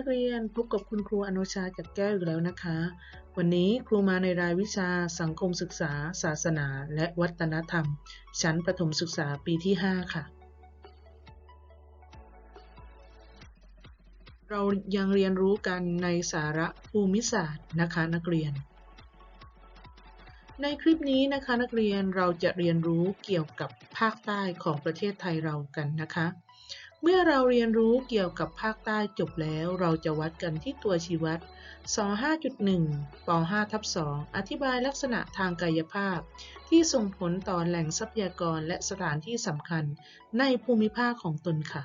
นักเรียนพบกับคุณครูอนุชาจากแก้วอีกแล้วนะคะ วันนี้ครูมาในรายวิชาสังคมศึกษา ศาสนา และวัฒนธรรม ชั้นประถมศึกษาปีที่ 5 ค่ะ เรายังเรียนรู้กันในสาระภูมิศาสตร์นะคะนักเรียน ในคลิปนี้นะคะนักเรียนเราจะเรียนรู้เกี่ยวกับภาคใต้ของประเทศไทยเรากันนะคะ เมื่อเราเรียนรู้เกี่ยวกับภาคใต้จบแล้ว เราจะวัดกันที่ตัวชี้วัดส5.1ป5ทับ2อธิบายลักษณะทางกายภาพ ที่ส่งผลต่อแหล่งทรัพยากรและสถานที่สำคัญในภูมิภาคของตนค่ะ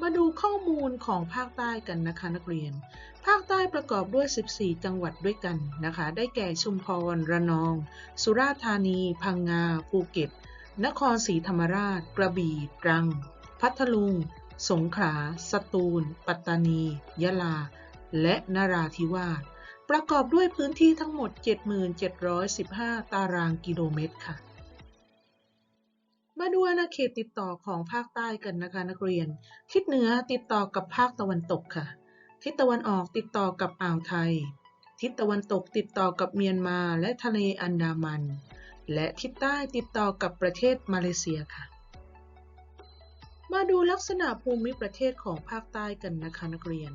มาดูข้อมูลของภาคใต้กันนะคะนักเรียน ภาคใต้ประกอบด้วย 14 จังหวัดด้วยกันนะคะ ได้แก่ชุมพร ระนอง สุราษฎร์ธานี พังงา ภูเก็ต นครศรีธรรมราช กระบี่ ตรัง พัทลุง สงขลา สตูล ปัตตานี ยะลา และนราธิวาส ประกอบด้วยพื้นที่ทั้งหมด7715 ตารางกิโลเมตรค่ะ มาดูอาณาเขตติดต่อของภาคใต้กันนะคะนักเรียน ทิศเหนือติดต่อกับภาคตะวันตกค่ะ ทิศตะวันออกติดต่อกับอ่าวไทย ทิศตะวันตกติดต่อกับเมียนมาและทะเลอันดามัน และทิศใต้ติดต่อกับประเทศมาเลเซียค่ะ มาดูลักษณะภูมิประเทศของภาคใต้กันนะคะนักเรียน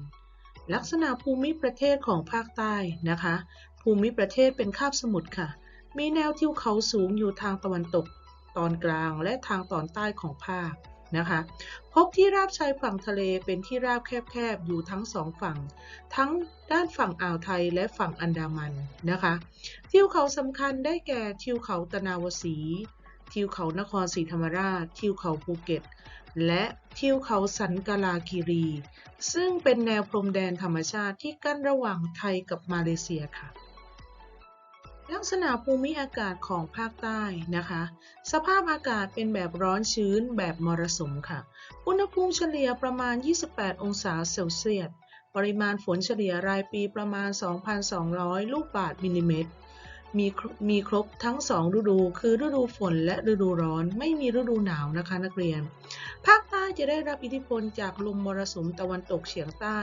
ลักษณะภูมิประเทศของภาคใต้นะคะ ภูมิประเทศเป็นคาบสมุทรค่ะ มีแนวทิวเขาสูงอยู่ทางตะวันตก ตอนกลางและทางตอนใต้ของภาคนะคะ พบที่ราบชายฝั่งทะเลเป็นที่ราบแคบๆ อยู่ทั้งสองฝั่ง ทั้งด้านฝั่งอ่าวไทยและฝั่งอันดามันนะคะ ทิวเขาสำคัญได้แก่ทิวเขาตะนาวสี ทิวเขานครศรีธรรมราช ทิวเขาภูเก็ต และทิวเขาสันกาลาคีรี ซึ่งเป็นแนวพรมแดนธรรมชาติที่กั้นระหว่างไทยกับมาเลเซียค่ะ ลักษณะภูมิอากาศของภาคใต้นะคะ สภาพอากาศเป็นแบบร้อนชื้นแบบมรสุมค่ะ อุณหภูมิเฉลี่ยประมาณ 28 องศาเซลเซียส ปริมาณฝนเฉลี่ยรายปีประมาณ 2,200 ลูกบาศก์มิลลิเมตร มีครมีครบทั้ง 2 ฤดู คือฤดูฝนและฤดูร้อน ไม่มีฤดูหนาวนะคะนักเรียน ภาคใต้จะได้รับอิทธิพลจากลมมรสุมตะวันตกเฉียงใต้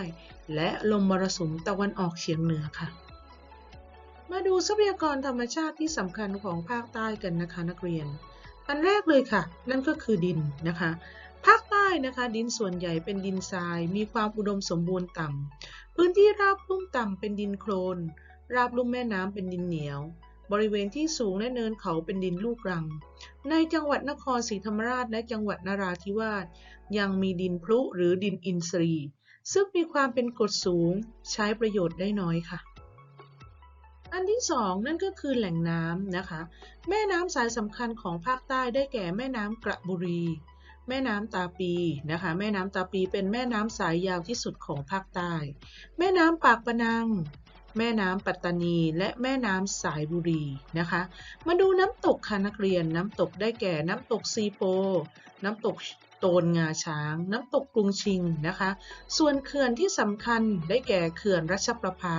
และลมมรสุมตะวันออกเฉียงเหนือค่ะ มาดูทรัพยากรธรรมชาติที่สำคัญของภาคใต้กันนะคะนักเรียน อันแรกเลยค่ะ นั่นก็คือดินนะคะภาคใต้นะคะดินส่วนใหญ่เป็นดินทราย มีความอุดมสมบูรณ์ต่ำพื้นที่ราบลุ่มต่ำเป็นดินโคลน ราบลุ่มแม่น้ำเป็นดินเหนียว บริเวณที่สูงและเนินเขาเป็นดินลูกรัง ในจังหวัดนครศรีธรรมราชและจังหวัดนราธิวาสยังมีดินพลุหรือดินอินทรีย์ ซึ่งมีความเป็นกรดสูงใช้ประโยชน์ได้น้อยค่ะอันที่สองนั่นก็คือแหล่งน้ำนะคะ แม่น้ำสายสำคัญของภาคใต้ได้แก่แม่น้ำกระบุรี แม่น้ำตาปีนะคะ แม่น้ำตาปีเป็นแม่น้ำสายยาวที่สุดของภาคใต้ แม่น้ำปากปะนัง แม่น้ำปัตตานี และแม่น้ำสายบุรีนะคะ มาดูน้ำตกค่ะนักเรียนน้ำตกได้แก่น้ำตกซีโป น้ำตกโตนงาช้าง น้ำตกกรุงชิงนะคะ ส่วนเขื่อนที่สำคัญได้แก่เขื่อนรัชประภา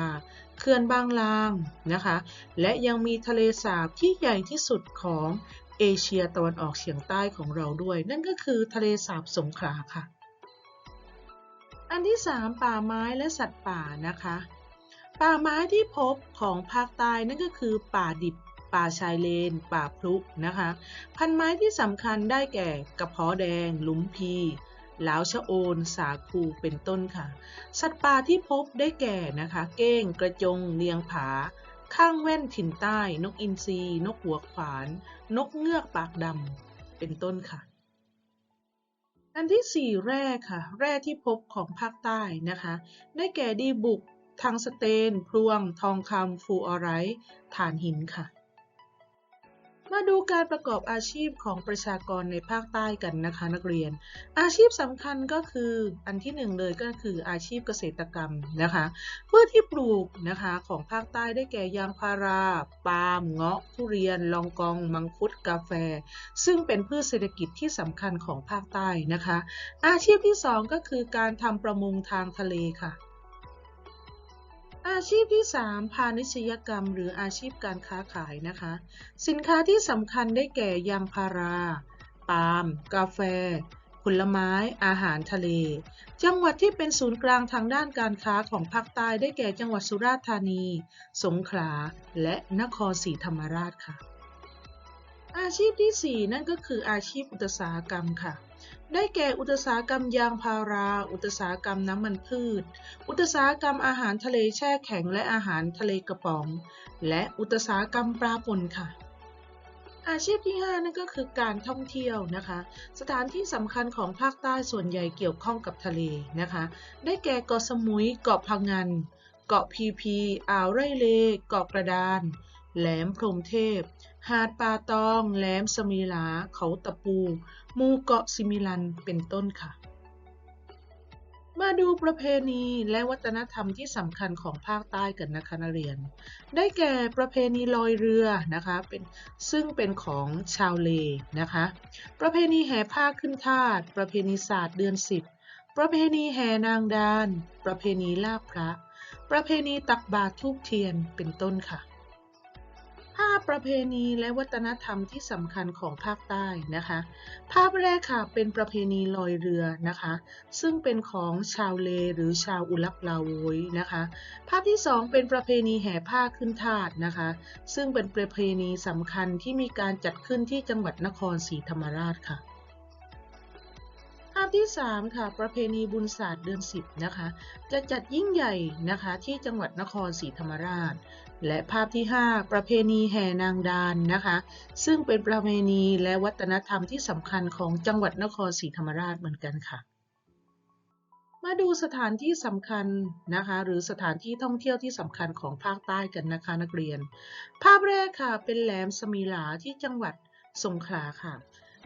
เขื่อนบางลางนะคะ และยังมีทะเลสาบที่ใหญ่ที่สุดของเอเชียตะวันออกเฉียงใต้ของเราด้วย นั่นก็คือทะเลสาบสงขลาค่ะ อันที่ 3 ป่าไม้และสัตว์ป่านะคะ ป่าไม้ที่พบของภาคใต้นั่นก็คือป่าดิบ ป่าชายเลน ป่าพลุนะคะ พันไม้ที่สำคัญได้แก่กระเพาะแดง ลุมพีหลาวชะโอนสาคูเป็นต้นค่ะ สัตว์ป่าที่พบได้แก่นะคะ เก้ง กระจง เลียงผา ข้างแว่นถิ่นใต้ นกอินทรีนกหัวขวาน นกเงือกปากดำเป็นต้นค่ะ อันที่สี่แร่ค่ะ แร่ที่พบของภาคใต้นะคะ ได้แก่ดีบุก ทางสเตน พลวง ทองคำฟูออไรต์ถ่านหินค่ะ มาดูการประกอบอาชีพของประชากรในภาคใต้กันนะคะนักเรียน อาชีพสำคัญก็คืออันที่หนึ่งเลยก็คืออาชีพเกษตรกรรมนะคะพืชที่ปลูกนะคะของภาคใต้ได้แก่ยางพารา ปาล์ม เงาะ ทุเรียน ลองกอง มังคุด กาแฟ ซึ่งเป็นพืชเศรษฐกิจที่สำคัญของภาคใต้นะคะ อาชีพที่สองก็คือการทำประมงทางทะเลค่ะ อาชีพที่ 3 พาณิชยกรรม หรืออาชีพการค้าขายนะคะ สินค้าที่สำคัญได้แก่ยางพารา ปาล์ม กาแฟ ผลไม้ อาหารทะเล จังหวัดที่เป็นศูนย์กลางทางด้านการค้าของภาคใต้ได้แก่จังหวัดสุราษฎร์ธานี สงขลา และนครศรีธรรมราชค่ะ อาชีพที่ 4 นั่นก็คืออาชีพอุตสาหกรรมค่ะ ได้แก่อุตสาหกรรมยางพารา อุตสาหกรรมน้ำมันพืช อุตสาหกรรมอาหารทะเลแช่แข็งและอาหารทะเลกระป๋อง และอุตสาหกรรมปลาป่นค่ะอาชีพที่ 5 นั่นก็คือการท่องเที่ยวนะคะ สถานที่สำคัญของภาคใต้ส่วนใหญ่เกี่ยวข้องกับทะเลนะคะ ได้แก่เกาะสมุย เกาะพังงานเกาะพีพี อ่าวไร่เล เกาะกระดาน แหลมพรมเทพ หาดป่าตองแหลมสมีหลา เขาตะปูมู่เกาะซิมิลันเป็นต้นค่ะ มาดูประเพณีและวัฒนธรรมที่สำคัญของภาคใต้กันนะคะนักเรียน ได้แก่ประเพณีลอยเรือนะคะเป็นซึ่งเป็นของชาวเลนะคะ ประเพณีแห่ผ้าขึ้นทาสประเพณีศาสตร์เดือนสิบประเพณีแห่นางดาน ประเพณีลาบพระ ประเพณีตักบาตรทูบเทียนเป็นต้นค่ะ ภาพประเพณีและวัฒนธรรมที่สำคัญของภาคใต้นะคะ ภาพแรกค่ะเป็นประเพณีลอยเรือนะคะ ซึ่งเป็นของชาวเลหรือชาวอุลักลาโวยนะคะ ภาพที่ 2 เป็นประเพณีแห่ผ้าขึ้นทาสนะคะ ซึ่งเป็นประเพณีสำคัญที่มีการจัดขึ้นที่จังหวัดนครศรีธรรมราชค่ะ ที่ 3 ค่ะ ประเพณีบุญศาสตร์เดือน 10 นะคะ จะจัดยิ่งใหญ่นะคะที่จังหวัดนครศรีธรรมราช และภาพที่ 5 ประเพณีแห่นางดานนะคะ ซึ่งเป็นประเพณีและวัฒนธรรมที่สำคัญของจังหวัดนครศรีธรรมราชเหมือนกันค่ะ มาดูสถานที่สำคัญนะคะ หรือสถานที่ท่องเที่ยวที่สำคัญของภาคใต้กันนะคะนักเรียน ภาพแรกค่ะเป็นแหลมสมีหลาที่จังหวัดสงขลาค่ะ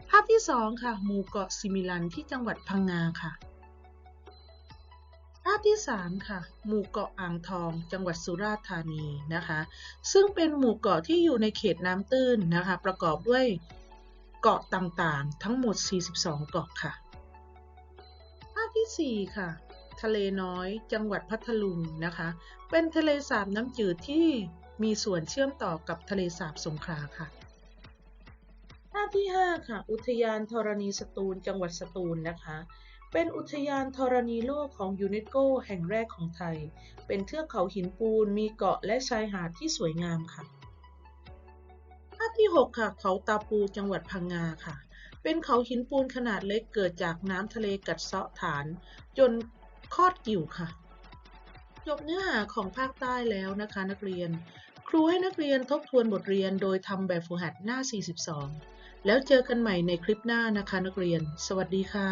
ภาพที่สองค่ะ หมู่เกาะซิมิลันที่จังหวัดพังงาค่ะ ภาพที่ 3 ค่ะ หมู่เกาะอ่างทอง จังหวัดสุราษฎร์ธานีนะคะ ซึ่งเป็นหมู่เกาะที่อยู่ในเขตน้ำตื้นนะคะ ประกอบด้วยเกาะต่างๆ ทั้งหมด 42 เกาะค่ะ ภาพที่ 4 ค่ะ ทะเลน้อย จังหวัดพัทลุงนะคะ เป็นทะเลสาบน้ำจืดที่มีส่วนเชื่อมต่อกับทะเลสาบสงขลาค่ะ พที่ 5 ค่ะ อุทยานธรณีสตูล จังหวัดสตูลนะคะ เป็นอุทยานธรณีโลกของยูเนสโกแห่งแรกของไทย เป็นเทือกเขาหินปูน มีเกาะและชายหาดที่สวยงามค่ะ ภาพที่ 6 ค่ะ เขาตาปู จังหวัดพังงาค่ะ เป็นเขาหินปูนขนาดเล็กเกิดจากน้ำทะเลกัดเซาะฐาน จนคลอดกิ่วค่ะ จบเนื้อหาของภาคใต้แล้วนะคะนักเรียนครูให้นักเรียนทบทวนบทเรียนโดยทำแบบฝึกหัดหน้า 42 แล้วเจอกันใหม่ในคลิปหน้านะคะนักเรียน สวัสดีค่ะ